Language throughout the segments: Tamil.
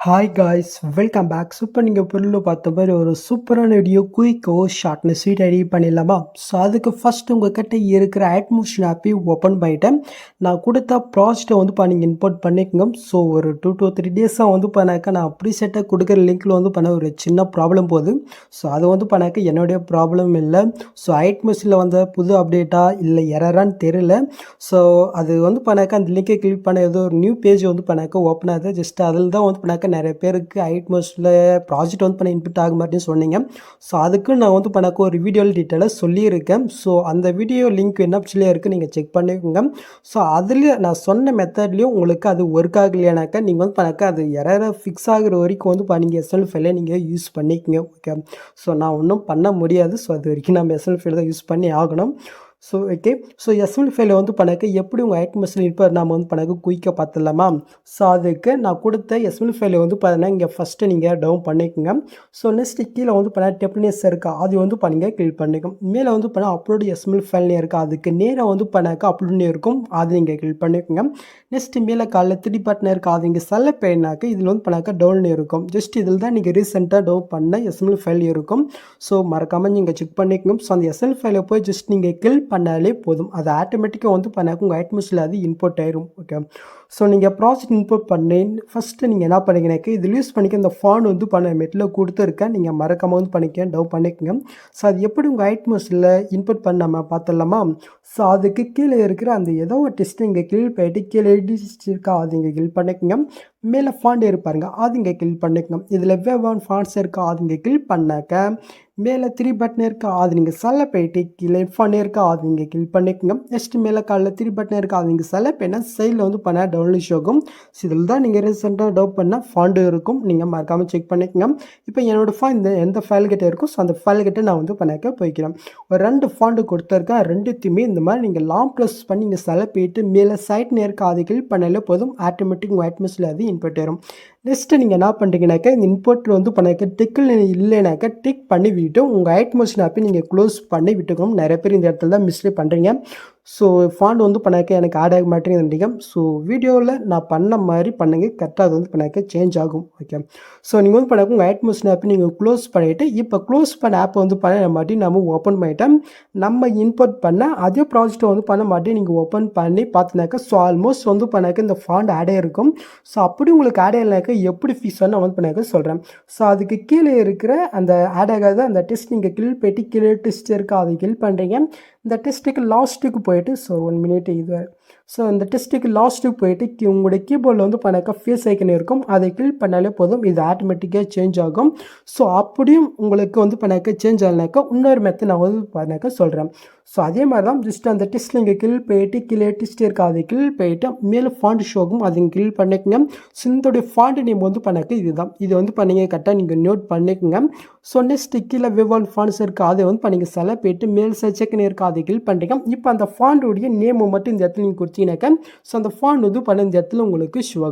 Hi guys welcome back super நீங்கள் பொருள் பார்த்த மாதிரி ஒரு சூப்பரான வீடியோ குயிக்கோ ஷார்ட்னு ஸ்வீட் ரெடி பண்ணிடலாமா? ஸோ அதுக்கு ஃபஸ்ட் உங்கள் கிட்டே இருக்கிற அட்மோஷன் ஆப்பி ஓப்பன் பண்ணிட்டேன். நான் கொடுத்த ப்ராஜெக்டை வந்து இப்போ நீங்கள் இம்போர்ட் பண்ணிக்கோங்க. ஸோ ஒரு டூ டூ த்ரீ டேஸாக வந்து பண்ணாக்க நான் ப்ரீ செட்டாக கொடுக்குற லிங்க்கில் வந்து பண்ண ஒரு சின்ன ப்ராப்ளம் போகுது. ஸோ அது வந்து பண்ணாக்க என்னுடைய ப்ராப்ளம் இல்லை. ஸோ ஐட்மோஷனில் வந்த புது அப்டேட்டாக இல்லை எரரான்னு தெரியல. ஸோ அது வந்து பண்ணாக்க அந்த லிங்கை கிளிக் பண்ண ஏதோ ஒரு நியூ பேஜ் வந்து பண்ணாக்க ஓப்பன் ஆகுது. ஜஸ்ட் அதில் தான் வந்து பண்ணாக்க நிறைய பேருக்கு ஐட்மோஸ்டில் ப்ராஜெக்ட் வந்து பண்ண இன்புட் ஆக மாட்டேன்னு சொன்னீங்க. ஸோ அதுக்கு நான் வந்து பண்ணாக்க ஒரு வீடியோவில் டீட்டெயிலாக சொல்லியிருக்கேன். ஸோ அந்த வீடியோ லிங்க் என்ன ஆப்ஷன்லேயே இருக்குது நீங்கள் செக் பண்ணிக்கோங்க. ஸோ அதில் நான் சொன்ன மெத்தட்லேயும் உங்களுக்கு அது ஒர்க் ஆகலையானாக்கா நீங்கள் வந்து பண்ணாக்க அது எரரை ஃபிக்ஸ் ஆகிற வரைக்கும் வந்து நீங்கள் எஸ்எல் ஃபைலை நீங்கள் யூஸ் பண்ணிக்கோங்க. ஓகே ஸோ நான் ஒன்றும் பண்ண முடியாது. ஸோ அது வரைக்கும் நம்ம எஸ்எல் ஃபைல் தான் யூஸ் பண்ணி ஆகணும். ஸோ ஓகே ஸோ எஸ்எல் ஃபைலை வந்து பண்ணாக்க எப்படி உங்கள் ஐட்மஸில் இருப்பார்? நம்ம வந்து பண்ணாக்க குயிக்காக பார்த்துடலாமா ஸோ அதுக்கு நான் கொடுத்த எஸ்எல் ஃபைலை வந்து பார்த்தீங்கன்னா இங்கே ஃபஸ்ட்டு நீங்கள் டவுன் பண்ணிக்கோங்க. ஸோ நெக்ஸ்ட் கீழே வந்து பண்ண டெப்னஸ் இருக்கா? அது வந்து பண்ணுங்க கிளிக் பண்ணிக்கும். மேலே வந்து பண்ணால் அப்லோடு எஸ்எல் ஃபைல்னு இருக்கா? அதுக்கு நேராக வந்து பண்ணாக்க அப்லோட்னு இருக்கும். அது நீங்கள் கிளிக் பண்ணிக்கோங்க. நெக்ஸ்ட் மேலே காலைல த்ரீ பட்டன் இருக்கா? அது இங்கே செல்ல பேனாக்க இதில் வந்து பண்ணாக்க டவுன் இருக்கும். ஜஸ்ட் இதில் தான் நீங்கள் ரீசெண்டாக டவுன் பண்ண எஸ்எல் ஃபைல் இருக்கும். ஸோ மறக்காமல் நீங்கள் செக் பண்ணிக்கணும் ஸோ அந்த எஸ்எல் ஃபைலை போய் ஜஸ்ட் நீங்கள் கிளிக் பண்ணாலே போதும். அது ஆட்டோமேட்டிக்காக வந்து பண்ணாக்க உங்கள் ஐட்மஸில் அது இம்போர்ட் ஆயிரும் ஓகே ஸோ நீங்கள் ப்ராஜெக்ட் இம்போர்ட் பண்ணி ஃபஸ்ட்டு நீங்கள் என்ன பண்ணிங்கனாக்க இதில் யூஸ் பண்ணிக்க இந்த ஃபான் வந்து பண்ண மெட்டில் கொடுத்துருக்கேன் நீங்கள் மறக்காமல் வந்து பண்ணிக்க டவ் பண்ணிக்கோங்க. ஸோ அது எப்படி உங்கள் ஐட்மஸில் இன்புட் பண்ண நம்ம பார்த்துடலாமா ஸோ அதுக்கு கீழே இருக்கிற அந்த ஏதோ ஒரு டெஸ்ட் இங்கே கிளிக் போயிட்டு கீழே எடிட் இருக்கா அது இங்கே கிளிக் பண்ணிக்கோங்க. மேலே ஃபாண்ட் இருப்பாருங்க அது இங்கே கிளிக் பண்ணிக்கணும் இதில் வேவான் ஃபாண்ட்ஸ் இருக்கா அது இங்கே கிளிக் பண்ணாக்க. மேலே த்ரீ பட்டன் இருக்கா அது நீங்கள் செல்ல போயிட்டு கீழே ஃபன் இருக்கா அது நீங்கள் கிளிக் பண்ணிக்கோங்க. நெக்ஸ்ட் மேலே காலில் த்ரீ பட்டன் இருக்கா அது நீங்கள் செல்ல போயினா சைடில் வந்து பண்ண டவுன்லி ஷோக்கும் ஸோ இதில் தான் நீங்கள் ரீசெண்டாக டவுப் பண்ண ஃபாண்டு இருக்கும். நீங்கள் மறக்காமல் செக் பண்ணிக்கோங்க. இப்போ என்னோடய ஃபாண்ட் இந்த எந்த ஃபைல் கிட்டே இருக்கும் ஸோ அந்த ஃபைல் கிட்டே நான் வந்து பண்ணாக்க போய்க்கிறேன். ஒரு ரெண்டு ஃபாண்டு கொடுத்துருக்கேன். ரெண்டுத்தையுமே இந்த மாதிரி நீங்கள் லாங் ப்ளஸ் பண்ணி நீங்கள் செலப்பிட்டு போயிட்டு மேலே சைட் நேருக்கு அது கிளிக் போதும். ஆட்டோமேட்டிக் ஒயிட் மிஸ்ஸில் அது இன்புட் வரும் நெக்ஸ்ட்டு நீங்கள் என்ன பண்ணுறீங்கனாக்கா இந்த இன்புட் வந்து பண்ணாக்க டிக்கில் இல்லைனாக்கா டிக் பண்ணி விட்டு உங்கள் ஐட்மோஷன் ஆப்பை நீங்கள் க்ளோஸ் பண்ணி விட்டுக்கணும். நிறைய பேர் இந்த இடத்துல தான் மிஸ்டேக் பண்ணுறீங்க ஸோ ஃபாண்ட் வந்து பண்ணாக்க எனக்கு ஆட் ஆக மாட்டேங்குதுன்றீங்க ஸோ வீடியோவில் நான் பண்ண மாதிரி பண்ணுங்க. கரெக்டாக அது வந்து பண்ணாக்க சேஞ்ச் ஆகும். ஓகே ஸோ நீங்கள் வந்து பண்ணாக்க உங்கள் ஐட்மோஷன் ஆப்பை நீங்கள் க்ளோஸ் பண்ணிவிட்டு இப்போ க்ளோஸ் பண்ண ஆப்பை வந்து பண்ண மாட்டி நம்ம ஓப்பன் பண்ணிட்டேன் நம்ம இன்புட் பண்ண அதே ப்ராஜெக்ட்டை வந்து பண்ண மாட்டி நீங்கள் ஓப்பன் பண்ணி பார்த்தினாக்கா ஸோ ஆல்மோஸ்ட் வந்து பண்ணாக்க இந்த ஃபாண்ட் ஆடே இருக்கும் ஸோ அப்படி உங்களுக்கு ஆட் பண்ணியிருக்க எப்படி ஃபீஸ் வந்து வந்து பண்ணாக்க சொல்கிறேன் ஸோ அதுக்கு கீழே இருக்கிற அந்த ஆட் ஆகாத அந்த டெஸ்ட் நீங்கள் கில் போயிட்டு கீழே டெஸ்ட் இருக்கா. அதை கில் பண்ணுறீங்க இந்த டெஸ்ட்டுக்கு லாஸ்ட்டுக்கு போயிட்டு ஸோ ஒன் மினிட் இது ஸோ அந்த டெஸ்ட்டுக்கு லாஸ்ட்டுக்கு போயிட்டு உங்களுடைய கீபோர்டில் வந்து பண்ணாக்கா ஃபேஸ் ஐக்கன் இருக்கும். அதை கில் பண்ணாலே போதும். இது ஆட்டோமேட்டிக்காக சேஞ்ச் ஆகும். ஸோ அப்படியும் உங்களுக்கு வந்து பண்ணாக்க சேஞ்ச் ஆகலைனாக்கா இன்னொரு மெத்தட் நான் வந்து பண்ணாக்க சொல்கிறேன் ஸோ அதே மாதிரி தான் ஜஸ்ட் அந்த டெஸ்ட்டில் நீங்கள் கில் போயிட்டு கீழே டெஸ்ட் இருக்கா அதை கில் போயிட்டு மேலே ஃபாண்ட் ஷோகும் அதை கில் பண்ணிக்கோங்க. ஸோ இதோடைய ஃபாண்ட் நேம் வந்து பண்ணாக்க இதுதான். இது வந்து பண்ணிங்க கரெக்டாக நீங்கள் நோட் பண்ணிக்கோங்க. ஸோ நெக்ஸ்ட்டு கீழே வெவ்வான் ஃபாண்ட்ஸ் இருக்குது அதை வந்து பண்ணிங்க. செல போயிட்டு மேல் சர்ச்சக்கன் இருக்கா அதை கில் பண்ணுறீங்க இப்போ அந்த ஃபாண்டுடைய நேமை மட்டும் இந்த இடத்துல நீங்கள் கொடுத்தீங்கன்னாக்கா ஸோ அந்த ஃபாண்ட் வந்து பண்ண இந்த இடத்துல உங்களுக்கு ஷோ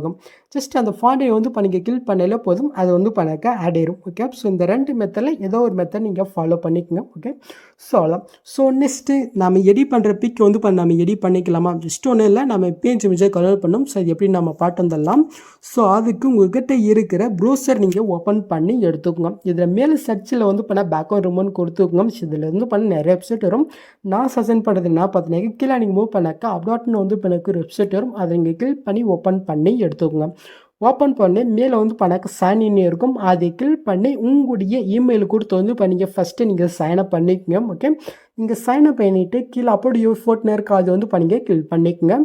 ஜஸ்ட் அந்த ஃபாண்டை வந்து பண்ணிங்க கில் பண்ணல போதும். அது வந்து பண்ணக்க ஆட் ஆயிரும் ஓகே ஸோ இந்த ரெண்டு மெத்தடில் ஏதோ ஒரு மெத்தட் நீங்கள் ஃபாலோ பண்ணிக்கோங்க ஓகே ஸோ அவ்வளோ ஸோ நெக்ஸ்ட்டு நம்ம எடிட் பண்ணுற பிக் வந்து இப்போ நம்ம எடிட் பண்ணிக்கலாமா? ஜஸ்ட் ஒன்றும் இல்லை நம்ம பேஜ் இமேஜை கலர் பண்ணோம். ஸோ அது எப்படி நம்ம பாட்டு வந்துடலாம்? ஸோ அதுக்கு உங்கள்கிட்ட இருக்கிற ப்ரௌசர் நீங்கள் ஓப்பன் பண்ணி எடுத்துக்கோங்க. இதில் மேலே சர்ச்சில் வந்து பண்ண பேக்ரவுண்ட் ரிமோன் கொடுத்துக்கோங்க. ஸோ இதில் இருந்து பண்ண நிறைய வெப்சைட் வரும். நான் சஜன் பண்ணுறது என்ன பார்த்தீங்கன்னா கீழே நீங்கள் மூவ் பண்ணாக்கா அப்டாட்னு வந்து எனக்கு ஒரு வெப்சைட் வரும். அதை நீங்கள் கிளிக் பண்ணி ஓப்பன் பண்ணி எடுத்துக்கோங்க. ஓப்பன் பண்ணி மேலே வந்து பணக்கு சைன் இருக்கும். அதை கிளிக் பண்ணி. உங்களுடைய இமெயில் கொடுத்து வந்து இப்போ நீங்கள் ஃபஸ்ட்டு நீங்கள் சைனப் பண்ணிக்கோங்க ஓகே நீங்கள் சைனப் பண்ணிவிட்டு கீழே அப்படியே யூ ஃபோட்டோ இருக்கா அது வந்து பண்ணிங்க கிளிக் பண்ணிக்கோங்க.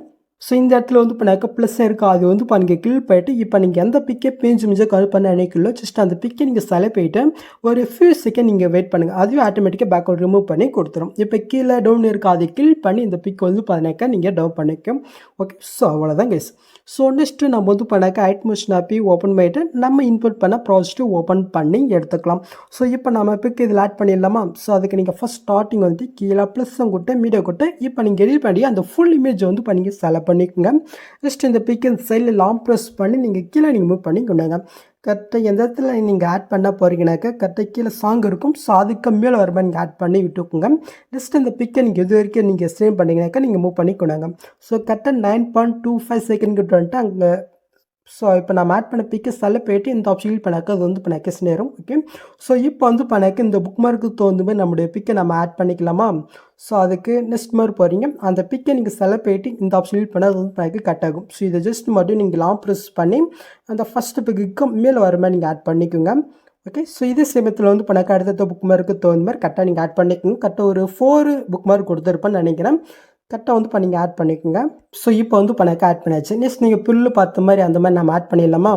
ஸோ இந்த இடத்துல வந்து பண்ணாக்க ப்ளஸ் இருக்கா? அது வந்து இப்போ நீங்கள் கிளிக் போயிட்டு இப்போ நீங்கள் எந்த பிக்கே பேஞ்சு மிஞ்ச கால் பண்ண நினைக்கலோ ஜஸ்ட் அந்த பிக்கை நீங்கள் செலக்ட் போயிட்டு ஒரு ஃபியூ செகண்ட் நீங்கள் வெயிட் பண்ணுங்கள் அதுவே ஆட்டோமேட்டிக்காக பேக்அவுட் ரிமூவ் பண்ணி கொடுத்துரும். இப்போ கீழே டவுன் இருக்கா? அதை கிளிக் பண்ணி இந்த பிக் வந்து பண்ணாக்க நீங்கள் டவுன் பண்ணிக்க ஓகே ஸோ அவ்வளோதான் கைஸ் ஸோ நெக்ஸ்ட்டு நம்ம வந்து பண்ணாக்க ஐட்மோஷன் ஆப்பி ஓப்பன் பண்ணிவிட்டு நம்ம இன்புட் பண்ண ப்ராஜெக்ட்டு ஓப்பன் பண்ணி எடுத்துக்கலாம். ஸோ இப்போ நம்ம பிக் இதில் ஆட் பண்ணிடலாமா? ஸோ அதுக்கு நீங்கள் ஃபஸ்ட் ஸ்டார்டிங் வந்து கீழே ப்ளஸ்ஸும் கொடுத்து மீடியா கொடுத்து இப்போ நீங்கள் எடிட் பண்ணி அந்த ஃபுல் இமேஜ் வந்து இப்போ நீங்கள் செலக்ட் பண்ணிக்கோங்க. ஜஸ்ட் இந்த பிக் இந்த சைடில் லாங் ப்ரெஸ் பண்ணி நீங்கள் கீழே நீங்கள் மூவ் பண்ணி கரெக்டாக எந்த இடத்துல நீங்கள் ஆட் பண்ண போகிறீங்கனாக்கா கரெக்டாக கீழே சாங் இருக்கும். ஸோ அதுக்கு மேலே வரும்போது நீங்கள் ஆட் பண்ணி விட்டுக்கோங்க. ஜஸ்ட் இந்த பிக்கை நீங்கள் எது வரைக்கும் நீங்கள் ஸ்ட்ரீம் பண்ணிங்கனாக்கா நீங்கள் மூவ் பண்ணிக்கொண்டாங்க ஸோ கரெக்டாக nine point two five second கிட்ட வந்துட்டு அங்கே ஸோ இப்போ நம்ம ஆட் பண்ண பிக்கு செல்ல போயிட்டு இந்த ஆப்ஷன் கிளிக் பண்ணாக்க அது வந்து பண்ணாக்க நேரம் ஓகே ஸோ இப்போ வந்து பண்ணாக்க இந்த புக் மார்க்கு தகுந்த நம்முடைய பிக்கை நம்ம ஆட் பண்ணிக்கலாமா? ஸோ அதுக்கு நெக்ஸ்ட் மாதிரி போகிறீங்க அந்த பிக்கை நீங்கள் செலக்ட் போயிட்டு இந்த ஆப்ஷன் பண்ணால் அது வந்து எனக்கு கட் ஆகும். ஸோ இதை ஜஸ்ட் மட்டும் நீங்கள் லாங் ப்ரெஸ் பண்ணி அந்த ஃபஸ்ட்டு பிக்கு மேலே வர மாதிரி நீங்கள் ஆட் பண்ணிக்கோங்க ஓகே ஸோ இதே சமயத்தில் வந்து எனக்கு அடுத்த புக் மார்க்கு தகுந்த மாதிரி கரெக்டாக நீங்கள் ஆட் பண்ணிக்கோங்க. கரெக்டாக ஒரு ஃபோர் புக் மார்க் கொடுத்துருப்பேன்னு நினைக்கிறேன். கரெக்டாக வந்து இப்போ நீங்கள் ஆட் பண்ணிக்கோங்க. ஸோ இப்போ வந்து பண்ணாக்க ஆட் பண்ணியாச்சு. நெக்ஸ்ட் நீங்கள் புல்லு பார்த்த மாதிரி அந்த மாதிரி நம்ம ஆட் பண்ணிடலாமா?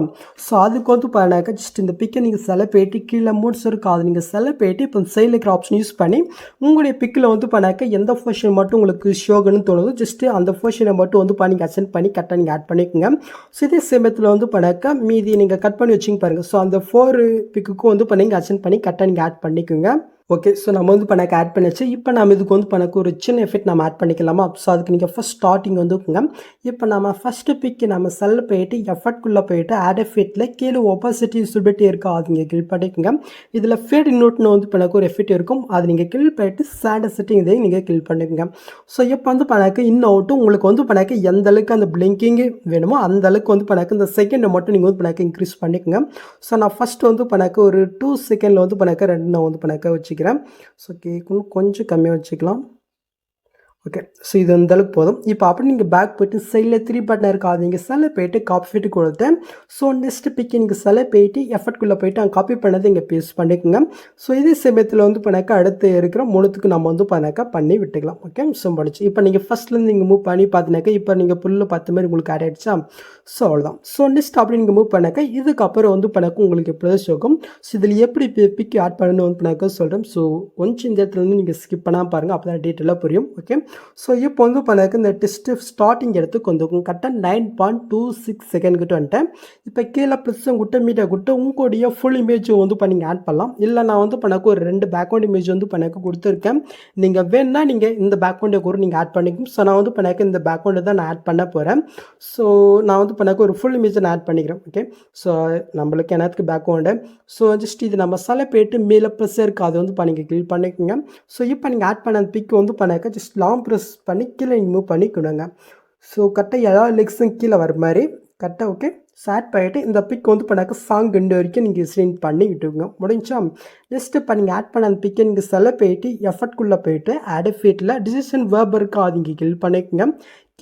ஸோ அதுக்கு வந்து பண்ணாக்க ஜஸ்ட் இந்த பிக்கை நீங்கள் செலை போயிட்டு கீழே மூட்ஸ் இருக்கும் அது நீங்கள் செலை போயிட்டு இப்போ சைடில் இருக்கிற ஆப்ஷன் யூஸ் பண்ணி உங்களுடைய பிக்கில் வந்து பண்ணாக்க எந்த ஃபோஷன் மட்டும் உங்களுக்கு ஷோகன்னு தோணுது ஜஸ்ட்டு அந்த ஃபோஷனை மட்டும் வந்து பண்ணி அசென்ட் பண்ணி கரெக்டாக நீங்கள் ஆட் பண்ணிக்கோங்க. ஸோ இதே சமயத்தில் வந்து பண்ணாக்க மீதி நீங்கள் கட் பண்ணி வச்சுங்க பாருங்கள் ஸோ அந்த ஃபோர் பிக்குக்கும் வந்து பண்ணி அசென்ட் பண்ணி கரெக்டாக நீங்கள் ஆட் பண்ணிக்கோங்க. ஓகே ஸோ நம்ம வந்து பண்ணக்க ஆட் பண்ணிச்சு இப்போ நம்ம இதுக்கு வந்து பண்ணக்கு ஒரு சின்ன எஃபெக்ட் நம்ம ஆட் பண்ணிக்கலாமா ஸோ அதுக்கு நீங்கள் ஃபஸ்ட் ஸ்டார்டிங் வந்துக்குங்க இப்போ நம்ம ஃபஸ்ட்டு பிக்கு நம்ம செல்ல போயிட்டு எஃபர்ட்குள்ளே போயிட்டு ஆட் எஃபெக்ட்டில் கீழே ஒப்பாசிட்டி சுபிட்டி இருக்கா அது நீங்கள் கில் பண்ணிக்கோங்க இதில் ஃபேட் நோட்னு வந்து பண்ணக்கு ஒரு எஃபெக்ட் இருக்கும் அது நீங்கள் கில் பண்ணிட்டு சேண்ட் செட்டிங் இதையும் நீங்கள் கில் பண்ணிக்கோங்க ஸோ இப்போ வந்து பண்ணாக்க இன் அவுட்டும் உங்களுக்கு வந்து பண்ணாக்க எந்த அளவுக்கு அந்த பிளிங்கிங் வேணுமோ அந்த அளவுக்கு வந்து பண்ணாக்க இந்த செகண்டை மட்டும் நீங்கள் வந்து பண்ணாக்க இன்க்ரீஸ் பண்ணிக்கோங்க ஸோ நான் ஃபஸ்ட்டு வந்து பண்ணாக்க ஒரு டூ செகண்டில் வந்து பண்ணாக்க ரெண்டு நான் வந்து பண்ணாக்க வச்சு வச்சுக்கிறேன் ஸோ கேட்கணும் கொஞ்சம் கம்மியாக வச்சுக்கலாம். ஓகே ஸோ இது இந்த அளவுக்கு போதும். இப்போ அப்படி நீங்கள் பேக் போய்ட்டு சைடில் த்ரீ பட்டன் இருக்காதீங்க நீங்கள் செல்ல போயிட்டு காப்பி ஃபிட்டு கொடுத்தேன் ஸோ நெக்ஸ்ட் பிக்கு நீங்கள் செல்ல போயிட்டு எஃபர்ட்குள்ளே போயிட்டு அங்கே காப்பி பண்ணதை இங்கே பேஸ்ட் பண்ணிக்கோங்க. ஸோ இதே சமயத்தில் வந்து பண்ணாக்க அடுத்து இருக்கிற மூணுத்துக்கு நம்ம வந்து பண்ணாக்கா பண்ணி விட்டுக்கலாம். ஓகே ஸோ முடிச்சு இப்போ நீங்கள் ஃபஸ்ட்லேருந்து நீங்கள் மூவ் பண்ணி பார்த்தினாக்கா இப்போ நீங்கள் புல்லு பத்து மாதிரி உங்களுக்கு ஆட் ஆகிடுச்சா ஸோ அவ்வளோதான் ஸோ நெக்ஸ்ட் அப்படி நீங்கள் மூவ் பண்ணாக்கா இதுக்கப்புறம் வந்து பண்ணாக்க உங்களுக்கு எப்படி ஷோக்கும் ஸோ இதில் எப்படி பிக்கு ஆட் பண்ணணும் வந்து பண்ணாக்க சொல்கிறேன் ஸோ கொஞ்சம் இந்த இடத்துல வந்து நீங்கள் ஸ்கிப் பண்ணால் பாருங்கள் அப்போ தான் டீட்டெயிலாக புரியும். ஓகே ஸோ இப்போ வந்து பண்ணாக்க இந்த டெஸ்ட்டு ஸ்டார்டிங் எடுத்து கொஞ்சம் கரெக்டாக nine point two six second கிட்ட வந்துட்டேன். இப்போ கீழே ப்ளஸ் குட்ட மீடியா குட்ட உங்களுடைய ஃபுல் இமேஜ் வந்து பண்ணி ஆட் பண்ணலாம். இல்லை நான் வந்து பண்ணக்கு ஒரு ரெண்டு பேக்ரவுண்ட் இமேஜ் வந்து பண்ணக்கு கொடுத்துருக்கேன். நீங்கள் வேணா நீங்கள் இந்த பேக்ரவுண்டை கூட நீங்கள் ஆட் பண்ணிக்கணும் ஸோ நான் வந்து பண்ணாக்க இந்த பேக்ரவுண்டை தான் நான் ஆட் பண்ண போகிறேன் ஸோ நான் வந்து பண்ணாக்க ஒரு ஃபுல் இமேஜை நான் ஆட் பண்ணிக்கிறேன். ஓகே ஸோ நம்மளுக்கு என்னத்துக்கு பேக்ரவுண்டு ஸோ ஜஸ்ட் இது நம்ம சில போயிட்டு மேலே ப்ளஸ் இருக்குது அது வந்து பண்ணிக்க கிளிக் பண்ணிக்கோங்க. ஸோ இப்போ நீங்கள் ஆட் பண்ண பிக் வந்து பண்ணாக்க ஜஸ்ட் லாங் ப்ரெஸ் பண்ணி கீழே நீங்கள் மூவ் பண்ணிக்கணுங்க. ஸோ கரெக்டாக எல்லா லெக்ஸும் கீழே வர மாதிரி கரெக்டாக ஓகே ஸ்டார்ட் பண்ணிவிட்டு இந்த பிக் வந்து பண்ணாக்க சாங் கண்டு வரைக்கும் நீங்கள் சென்ட் பண்ணி விட்டுருங்க. முடிஞ்சா ஜஸ்ட்டு இப்போ நீங்கள் ஆட் பண்ண அந்த பிக்கை நீங்கள் செல போயிட்டு எஃபர்ட்குள்ளே போயிட்டு ஆட் ஃபீட்டில் டிசிஷன் வேர்ப் இருக்கா அது இங்கே கிளிக் பண்ணிக்கோங்க.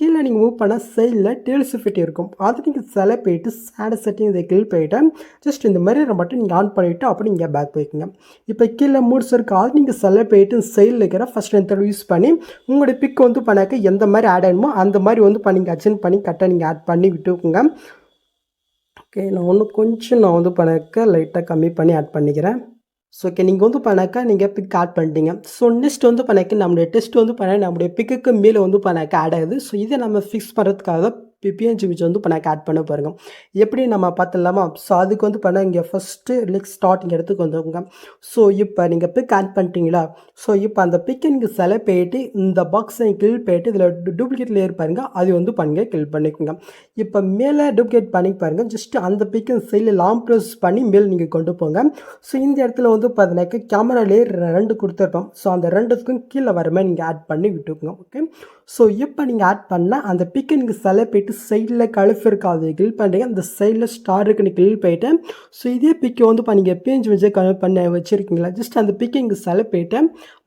கீழே நீங்கள் மூவ் பண்ண சைடில் டேல்ஸ் ஃபிட் இருக்கும். அது நீங்கள் செல போயிட்டு சேட செட்டிங் இதை கிளிக் போயிட்டு ஜஸ்ட் இந்த மாதிரி மட்டும் நீங்கள் ஆன் பண்ணிவிட்டு அப்படி நீங்கள் பேக் போய்க்குங்க. இப்போ கீழே மூட்ஸ் இருக்குது அது நீங்கள் செல போயிட்டு சைடில் இருக்கிற ஃபஸ்ட் மெத்தட் யூஸ் பண்ணி உங்களுடைய பிக் வந்து பண்ணாக்க எந்த மாதிரி ஆட் ஆகணுமோ அந்த மாதிரி வந்து பண்ணி அச்சன் பண்ணி கரெக்டாக நீங்கள் ஆட் பண்ணி விட்டுக்குங்க. ஓகே நான் ஒன்று கொஞ்சம் நான் வந்து பண்ணாக்க லைட்டாக கம்மி பண்ணி ஆட் பண்ணிக்கிறேன். ஸோ ஓகே நீங்கள் வந்து பண்ணாக்கா நீங்கள் பிக் ஆட் பண்ணிட்டீங்க. ஸோ நெக்ஸ்ட் வந்து பண்ணாக்க நம்மளுடைய டெஸ்ட் வந்து பண்ண நம்மளுடைய பிக்குக்கு மேலே வந்து பண்ணாக்க ஆட் ஆகுது. ஸோ இதை நம்ம ஃபிக்ஸ் பண்ணுறதுக்காக தான் பிஎன்ஜி விச் வந்து பண்ணாக்க ஆட் பண்ண பாருங்க எப்படி நம்ம பார்த்துடலாமா? ஸோ அதுக்கு வந்து பண்ண இங்கே ஃபஸ்ட்டு லிக் ஸ்டார்டிங் இடத்துக்கு வந்துருங்க ஸோ இப்போ நீங்கள் பிக் ஆட் பண்ணிட்டீங்களா? ஸோ இப்போ அந்த பிக்கை நீங்கள் செல போயிட்டு இந்த பாக்ஸை கில் போயிட்டு இதில் டூப்ளிகேட் லேயர் பாருங்கள் அது வந்து பண்ணுங்க கில் பண்ணிக்கோங்க. இப்போ மேலே டூப்ளிகேட் பண்ணி பாருங்கள் ஜஸ்ட் அந்த பிக்கை சைடில் லாங் ப்ரெஸ் பண்ணி மேல் நீங்கள் கொண்டு போங்க. ஸோ இந்த இடத்துல வந்து பார்த்தீங்கன்னாக்கா கேமரா லேயர் ரெண்டு கொடுத்துருப்போம். ஸோ அந்த ரெண்டுத்துக்கும் கீழே வர மாதிரி நீங்கள் ஆட் பண்ணி விட்டுக்கோங்க. ஓகே ஸோ இப்போ நீங்கள் ஆட் பண்ணால் அந்த பிக்கை நீங்கள் செல போயிட்டு சைடில் கழுப்பு இருக்காது கிளிக் பண்ணுறீங்க அந்த சைடில் ஸ்டார் இருக்குன்னு கிளிக் போயிட்டேன் ஸோ இதே பிக்கை வந்து இப்போ நீங்கள் பேஞ்சு வச்சு கனெக்ட் பண்ண வச்சுருக்கீங்களா? ஜஸ்ட் அந்த பிக்கை இங்கே செல போயிட்டு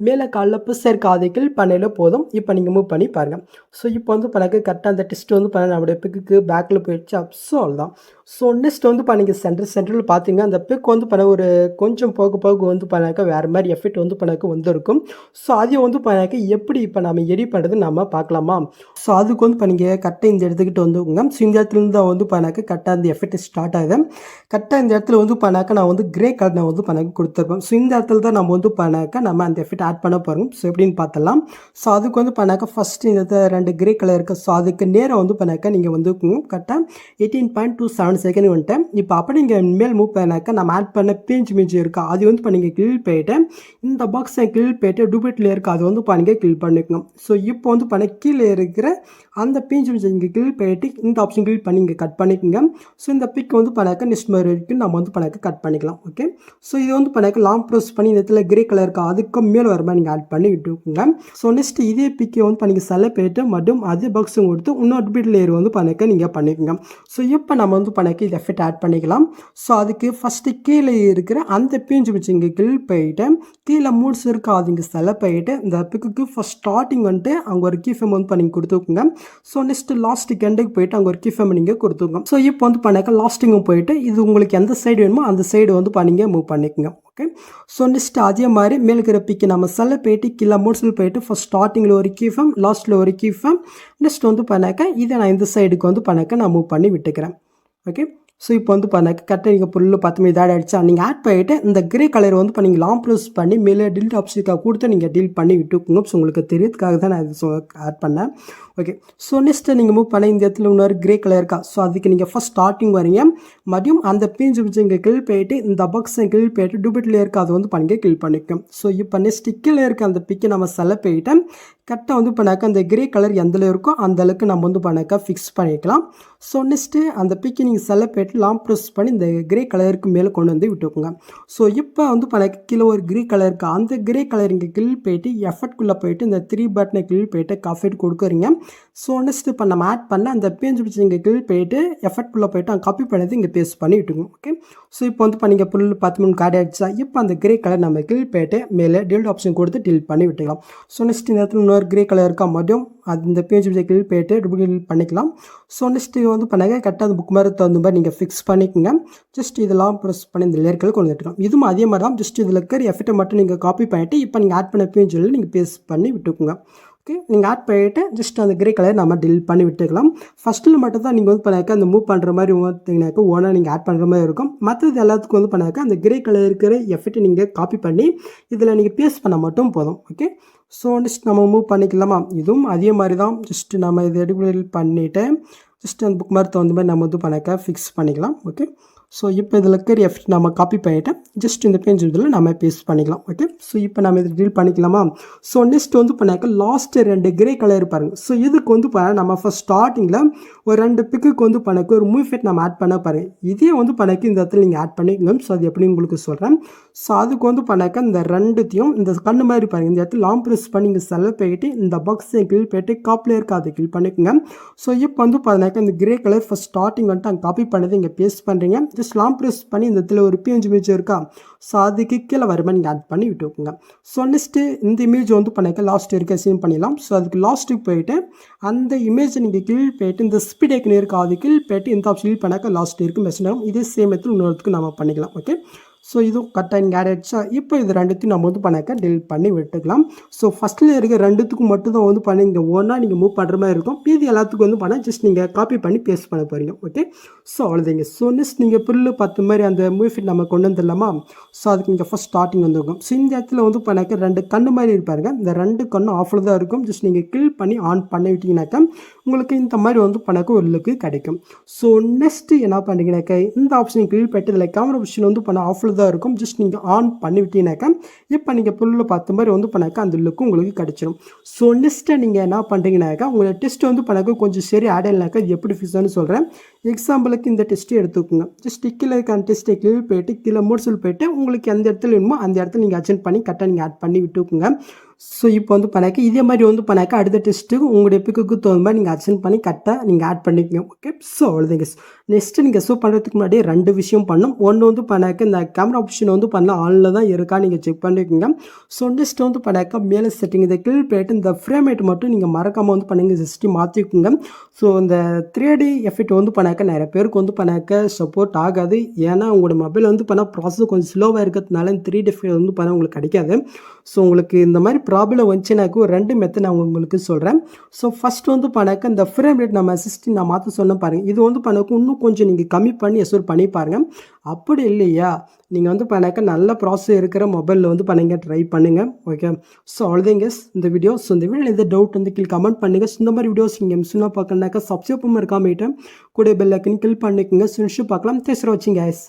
மேலே காலில் புஸ் இருக்காது கிளிக் பண்ணையில் போதும். இப்போ நீங்கள் மூவ் பண்ணி பாருங்கள் ஸோ இப்போ வந்து பண்ணக்கு கரெக்டாக அந்த டெஸ்ட் வந்து பண்ண நம்மளுடைய பிக்கு பேக்கில் போயிடுச்சு ஸோ அவ்வளோதான் ஸோ நெக்ஸ்ட் வந்து பண்ணிங்க சென்டர் சென்டரில் பார்த்தீங்க அந்த பிக் வந்து பண்ண ஒரு கொஞ்சம் போக போக வந்து பண்ணாக்க வேறு மாதிரி எஃபெக்ட் வந்து பண்ணாக்க வந்திருக்கும். ஸோ அதை வந்து பண்ணாக்க எப்படி இப்போ நம்ம எடி பண்ணுறது நம்ம பார்க்கலாமா? ஸோ அதுக்கு வந்து பண்ணிங்க கரெக்டாக இந்த இடத்துக்கு எடுத்துக்கிட்டு வந்துக்கோங்க ஸோ இந்த இடத்துல தான் வந்து பண்ணாக்க கரெக்டாக அந்த எஃபெக்ட் ஸ்டார்ட் ஆகுது. கரெக்டாக இந்த இடத்துல வந்து பண்ணாக்க நான் வந்து கிரே கலர் நான் வந்து பண்ணாக்க கொடுத்துருப்பேன் ஸோ இந்த இடத்துல தான் நம்ம வந்து பண்ணாக்க நம்ம அந்த எஃபெக்ட் ஆட் பண்ண போகிறோம் ஸோ எப்படின்னு பார்த்தலாம் ஸோ அதுக்கு வந்து பண்ணாக்க ஃபஸ்ட்டு இந்த ரெண்டு கிரே கலர் இருக்குது ஸோ அதுக்கு நேரம் வந்து பண்ணாக்க நீங்கள் வந்து கரெக்டாக eighteen point two seven second வந்துட்டேன் இப்போ அப்போ நீங்கள் மேல் மூவ் பண்ணாக்க நம்ம ஆட் பண்ண பேஞ்சு மீஞ்ச் இருக்கா. அது வந்து இப்போ நீங்கள் கிளில் போயிட்டு இந்த பாக்ஸை கிளில் போயிட்டு டூபேட்டில் இருக்கா அது வந்து இப்போ நீங்கள் கிளில் பண்ணிக்கணும் ஸோ இப்போ வந்து பண்ண கீழே இருக்கிற அந்த பேஜ் நீங்கள் கிளில் போயிட்டு இந்த ஆப்ஷன் கிளிக் பண்ணி இங்கே கட் பண்ணிக்கோங்க. ஸோ இந்த பிக் வந்து பண்ணாக்க நெக்ஸ்ட் மாதிரி வரைக்கும் நம்ம வந்து பண்ணாக்க கட் பண்ணிக்கலாம் ஓகே ஸோ இது வந்து பண்ணாக்க லாங் ப்ரோஸ் பண்ணி இந்த இடத்துல கிரே கலர் இருக்கா அதுக்கு மேலே வர மாதிரி நீங்கள் ஆட் பண்ணி விட்டுருக்குங்க ஸோ நெக்ஸ்ட் இதே பிக்கை வந்து பண்ணிக்க செலக்ட் போயிட்டு மற்றும் அதே பாக்ஸும் கொடுத்து இன்னொரு பிட் லேயர் வந்து பண்ணாக்க நீங்கள் பண்ணிக்கோங்க. ஸோ இப்போ நம்ம வந்து பண்ணாக்க இது எஃபெக்ட் ஆட் பண்ணிக்கலாம். ஸோ அதுக்கு ஃபஸ்ட்டு கீழே இருக்கிற அந்த பிஞ்சு பிச்சு இங்கே கிளிக் போயிட்டு கீழே மூட்ஸ் இருக்கா அது இங்கே செலக்ட் பண்ணிட்டு இந்த பிக்குக்கு ஃபஸ்ட் ஸ்டார்டிங் வந்துட்டு அங்கே ஒரு கீ ஃபேம் வந்து பண்ணி கொடுத்துருக்குங்க ஸோ நெக்ஸ்ட் லாஸ்ட்டுக்கு கெண்டுக்கு போயிட்டு அங்கே ஒரு கிஃபம் நீங்கள் கொடுத்துக்கோங்க. ஸோ இப்போ வந்து பண்ணாக்க லாஸ்டிங்கும் போயிட்டு இது உங்களுக்கு எந்த சைடு வேணுமோ அந்த சைடு வந்து பண்ணிங்க மூவ் பண்ணிக்கோங்க. ஓகே ஸோ நெக்ஸ்ட் அதே மாதிரி மேலுக்கிற பிக்கு நம்ம செல்ல போயிட்டு கீழே மூட்ஸில் போயிட்டு ஃபஸ்ட் ஸ்டார்டிங்கில் ஒரு கீஃபம் லாஸ்ட்டில் ஒரு கீஃபம் நெக்ஸ்ட் வந்து பண்ணாக்க இதை நான் இந்த சைடுக்கு வந்து பண்ணாக்க நான் மூவ் பண்ணி விட்டுக்கிறேன். ஓகே ஸோ இப்போ வந்து பண்ணாக்க கரெக்டாக நீங்கள் பொருள் பத்து மணி இதாக அடிச்சா நீங்கள் ஆட் பண்ணிவிட்டு இந்த கிரே கலர் வந்து இப்போ நீங்கள் லாங் ப்ரெஸ் பண்ணி மேலே டில்ட் ஆப்ஷனுக்காக கொடுத்து நீங்கள் டீல் பண்ணி விட்டுக்கோங்க. ஸோ உங்களுக்கு தெரியறதுக்காக தான் நான் இது ஆட் பண்ணேன். ஓகே ஸோ நெக்ஸ்ட்டு நீங்கள் மூவ் பண்ண இந்த இடத்துல இன்னொரு கிரே கலர் இருக்கா? ஸோ அதுக்கு நீங்கள் ஃபஸ்ட் ஸ்டார்டிங் வரீங்க. மறுபடியும் அந்த பேஞ்சு வச்சு இங்கே போயிட்டு இந்த பாக்ஸை கிளில் போயிட்டு டூபிட்ல இருக்கா அதை வந்து பண்ணிக்க கிளில் பண்ணிக்கும். ஸோ இப்போ நெக்ஸ்ட் கீழே இருக்க அந்த பிக்கை நம்ம செல போயிட்டு கரெக்டாக வந்து பண்ணாக்க அந்த கிரே கலர் எந்தில் இருக்கோ அந்த அளவுக்கு நம்ம வந்து பண்ணாக்க ஃபிக்ஸ் பண்ணிக்கலாம். ஸோ நெக்ஸ்ட்டு அந்த பிக்கை நீங்கள் செல போயிட்டு லாங் ப்ரெஸ் பண்ணி இந்த கிரே கலருக்கு மேலே கொண்டு வந்து விட்டுக்கோங்க. ஸோ இப்போ வந்து பண்ணாக்க கீழே ஒரு கிரே கலர் இருக்குது அந்த கிரே கலர் இங்கே கிளில் போயிட்டு எஃபர்ட்குள்ளே போயிட்டு இந்த த்ரீ பட்டனை கிளில் போயிட்டு காஃபேட் கொடுக்குறீங்க. ஸோ நெக்ஸ்ட் இப்போ நம்ம ஆட் பண்ண அந்த பேஞ்சு பிடிச்சி இங்கே கிள் போயிட்டு எஃபர்ட்ஃபுல்லாக போயிட்டு அங்கே காப்பி பண்ணது இங்கே பேஸ்ட் பண்ணி விட்டுக்கோங்க ஓகே ஸோ இப்போ வந்து நீங்கள் புல் பத்து மூணு கார்டு ஆகிடுச்சா இப்போ அந்த கிரே கலர் நம்ம கில் போயிட்டு மேலே டில்ட் ஆப்ஷன் கொடுத்து டில் பண்ணி விட்டுக்கலாம். ஸோ நெக்ஸ்ட் இந்த இடத்துல இன்னொரு கிரே கலர் இருக்கா? மட்டும் அது இந்த பேஜ் பிடிச்சி கிள் போயிட்டு டூப்ளிகேட் பண்ணிக்கலாம். ஸோ நெக்ஸ்ட் இது வந்து பண்ணாங்க கரெக்டாக அந்த புக் மாதிரி தகுந்த மாதிரி நீங்கள் ஃபிக்ஸ் பண்ணிக்கோங்க. ஜஸ்ட் இதெல்லாம் ப்ரெஸ் பண்ணி இந்த லேயர்கள் கொண்டு வந்துட்டுக்கலாம். இதுவும் அதே மாதிரி தான். ஜஸ்ட் இதில் இருக்கிற எஃபெக்ட்டை மட்டும் நீங்கள் காப்பி பண்ணிவிட்டு இப்போ நீங்கள் ஆட் பண்ண பேஜில் நீங்கள் பேஸ்ட் பண்ணி விட்டுக்கோங்க. ஓகே நீங்கள் ஆட் பண்ணிவிட்டு ஜஸ்ட் அந்த கிரே கலர் நம்ம டில் பண்ணி விட்டுக்கலாம். ஃபஸ்ட்டில் மட்டும் தான் நீங்கள் வந்து பண்ணாக்க அந்த மூவ் பண்ணுற மாதிரி பார்த்தீங்கன்னாக்க ஓனாக நீங்கள் ஆட் பண்ணுற மாதிரி இருக்கும். மற்றது எல்லாத்துக்கும் வந்து பண்ணாக்க அந்த கிரே கலர் இருக்கிற எஃபெக்ட்டை நீங்கள் காப்பி பண்ணி இதில் நீங்கள் பேஸ்ட் பண்ண மட்டும் போதும். ஓகே ஸோ ஜஸ்ட் நம்ம மூவ் பண்ணிக்கலாமா? இதுவும் அதே மாதிரி தான் ஜஸ்ட் நம்ம இதை எடிபிள் பண்ணிவிட்டு ஜஸ்ட் அந்த புக் மாதிரி தகுந்த மாதிரி நம்ம வந்து பண்ணாக்க ஃபிக்ஸ் பண்ணிக்கலாம். ஓகே ஸோ இப்போ இதில் இருக்கிற எஃபெக்ட் நம்ம காப்பி பண்ணிவிட்டு ஜஸ்ட் இந்த பேஜ் இதில் நம்ம பேஸ்ட் பண்ணிக்கலாம் ஓகே ஸோ இப்போ நம்ம இதை டீல் பண்ணிக்கலாமா? ஸோ நெக்ஸ்ட் வந்து பண்ணாக்க லாஸ்ட்டு ரெண்டு கிரே கலர் பாருங்க. ஸோ இதுக்கு வந்து பண்ண நம்ம ஃபஸ்ட் ஸ்டார்டிங்கில் ஒரு ரெண்டு பிக்குக்கு வந்து பண்ணக்கு ஒரு மூவ் ஃபெட் நம்ம ஆட் பண்ண பாருங்கள் இதே வந்து பண்ணக்கு இந்த இடத்துல நீங்கள் ஆட் பண்ணிக்கணும் ஸோ அது எப்படி உங்களுக்கு சொல்கிறேன் ஸோ அதுக்கு வந்து பண்ணாக்க இந்த ரெண்டுத்தையும் இந்த கண்ணு மாதிரி பாருங்கள் இந்த இடத்துல லாங் ப்ரெஸ் பண்ணி இங்கே செலக்ட் பண்ணிட்டு இந்த பாக்ஸை கிளில் போயிட்டு காப்பில் இருக்க அதை கிளில் பண்ணிக்கோங்க. ஸோ இப்போ வந்து பண்ணாக்க இந்த கிரே கலர் ஃபஸ்ட் ஸ்டார்டிங் வந்துட்டு அங்கே காப்பி பண்ணது இங்கே பேஸ்ட் பண்ணுறீங்க ஜஸ்ட் லாங் ப்ரெஸ் பண்ணி இந்த இடத்துல ஒரு பேஞ்சு இமேஜ் இருக்கா? ஸோ அதுக்கு கீழே வருமா நீங்கள் ஆட் பண்ணி விட்டுக்கோங்க ஸோ நெக்ஸ்ட்டு இந்த இமேஜ் வந்து பண்ணிக்க லாஸ்ட் இருக்க சீன் பண்ணிடலாம். ஸோ அதுக்கு லாஸ்ட்டுக்கு போயிட்டு அந்த இமேஜை நீங்கள் கீழ் போயிட்டு இந்த ஸ்பீட் ஐக்கன் இருக்கா அது கீழ் போயிட்டு இந்த ஆப்ஷன் பண்ணாக்க லாஸ்ட் இருக்குது மெசேஜ் ஆகும். இதே சேம் இடத்துல இன்னொருத்துக்கு நம்ம பண்ணிக்கலாம் ஓகே ஸோ இதுவும் கரெக்டாக நீங்கள் ஆட் இப்போ இது ரெண்டுத்தையும் நம்ம வந்து பண்ணாக்க டெலிட் பண்ணி விட்டுக்கலாம். ஸோ ஃபஸ்ட்டில் இருக்க ரெண்டுத்துக்கும் மட்டும் தான் வந்து பண்ணி இங்கே ஒன்றா நீங்கள் மூவ் பண்ணுற மாதிரி இருக்கும். மீதி எல்லாத்துக்கும் வந்து பண்ணால் ஜஸ்ட் நீங்கள் காப்பி பண்ணி பேஸ்ட் பண்ண போகிறீங்க ஓகே ஸோ அவ்வளோதாங்க ஸோ நெக்ஸ்ட் நீங்கள் புல்லு பத்து மாதிரி அந்த மூவிஃபிட் நம்ம கொண்டு வந்துடலாமா? ஸோ அதுக்கு நீங்கள் ஃபஸ்ட் ஸ்டார்டிங் வந்துருக்கும் ஸோ இந்த இடத்துல வந்து பண்ணாக்க ரெண்டு கண்ணு மாதிரி இருப்பாருங்க இந்த ரெண்டு கண்ணும் ஆஃபில் தான் இருக்கும். ஜஸ்ட் நீங்கள் கில் பண்ணி ஆன் பண்ணி விட்டீங்கன்னாக்கா உங்களுக்கு இந்த மாதிரி வந்து பண்ணாக்க ஒரு லுக்கு கிடைக்கும். ஸோ நெக்ஸ்ட்டு என்ன பண்ணுறீங்கனாக்கா இந்த ஆப்ஷன் கிளிக் பண்ணிட்டு இதில் கேமரா ஆப்ஷன் வந்து பண்ண ஆஃபில் தான் இருக்கும். ஜஸ்ட் நீங்கள் ஆன் பண்ணிவிட்டீங்கனாக்கா இப்போ நீங்கள் புல்லில் பார்த்த மாதிரி வந்து பண்ணாக்கா அந்த லுக்கு உங்களுக்கு கிடச்சிரும். ஸோ நெக்ஸ்ட்டை நீங்கள் என்ன பண்ணுறீங்கனாக்கா உங்களை டெஸ்ட் வந்து பண்ணாக்க கொஞ்சம் சரி ஆட் இல்லைனாக்கா எப்படி ஃபிக்ஸ்னு சொல்கிறேன் எக்ஸாம்பிளுக்கு இந்த டெஸ்ட்டு எடுத்துக்கோங்க. ஜஸ்ட் கீழே இருக்க அந்த டெஸ்ட்டை கீழே போயிட்டு கீழே மோட்ஸில் போயிட்டு உங்களுக்கு எந்த இடத்துல வேணுமோ அந்த இடத்துல நீங்கள் அட்ஜென்ட் பண்ணி கரெக்டாக நீங்கள் ஆட் பண்ணி விட்டுக்கோங்க. ஸோ இப்போ வந்து பண்ணாக்க இதே மாதிரி வந்து பண்ணாக்க அடுத்த டெஸ்ட்டுக்கு உங்களுடைய பிக்குக்கு தகுந்த மாதிரி நீங்கள் அச்சன் பண்ணி கரெக்டாக நீங்கள் ஆட் பண்ணிக்கோங்க ஓகே ஸோ அவ்வளோதாங்க நெக்ஸ்ட்டு நீங்கள் ஸோ பண்ணுறதுக்கு முன்னாடி ரெண்டு விஷயம் பண்ணும் ஒன்று வந்து பண்ணாக்க இந்த கேமரா ஆப்ஷன் வந்து பண்ணால் ஆனில் தான் இருக்கா நீங்கள் செக் பண்ணிக்கோங்க. ஸோ நெக்ஸ்ட் வந்து பண்ணாக்க மேலே செட்டிங் இதை கிளியர் பண்ணிட்டு இந்த ஃப்ரேம் ரேட் மட்டும் நீங்கள் மறக்காமல் வந்து பண்ணுங்கள் சிஸ்டி மாற்றிக்கோங்க ஸோ இந்த த்ரீ டி எஃபெக்ட் வந்து பண்ணாக்க நிறைய பேருக்கு வந்து பண்ணாக்க சப்போர்ட் ஆகாது. ஏன்னா உங்களோட மொபைல் வந்து பண்ணால் ப்ராசஸ் கொஞ்சம் ஸ்லோவாக இருக்கிறதுனால இந்த த்ரீ டி எஃபெக்ட் வந்து பண்ண உங்களுக்கு கிடைக்காது. ஸோ உங்களுக்கு இந்த மாதிரி ப்ராப்ளம் வந்துச்சுனாக்க ஒரு ரெண்டு மெத்தட் நான் உங்களுக்கு சொல்கிறேன் ஸோ ஃபஸ்ட் வந்து பண்ணாக்க இந்த ஃப்ரேம் ரேட் நம்ம சிஸ்டம் நான் மாற்ற சொன்ன பாருங்கள் இது வந்து பண்ணாக்க இன்னும் கொஞ்சம் நீங்கள் கம்மி பண்ணி எஸ்வர் பண்ணி பாருங்கள் அப்படி இல்லையா? நீங்கள் வந்து பண்ணாக்க நல்ல ப்ராசஸ் இருக்கிற மொபைலில் வந்து பண்ணுங்க ட்ரை பண்ணுங்கள் ஓகே ஸோ அவ்வளோதாங்க இந்த வீடியோ ஸோ இந்த வீடியோ எந்த டவுட் வந்து கீழ் கமெண்ட் பண்ணுங்கள் இந்த மாதிரி வீடியோஸ் நீங்கள் மிஸ்னா பார்க்கணுனாக்கா சப்ஸ்கிரைப் பண்ண இருக்காம கூட பெல் கிளிக் பண்ணிக்கோங்க. சுனிஷு பார்க்கலாம். தேசர வச்சுங்க ஐஸ்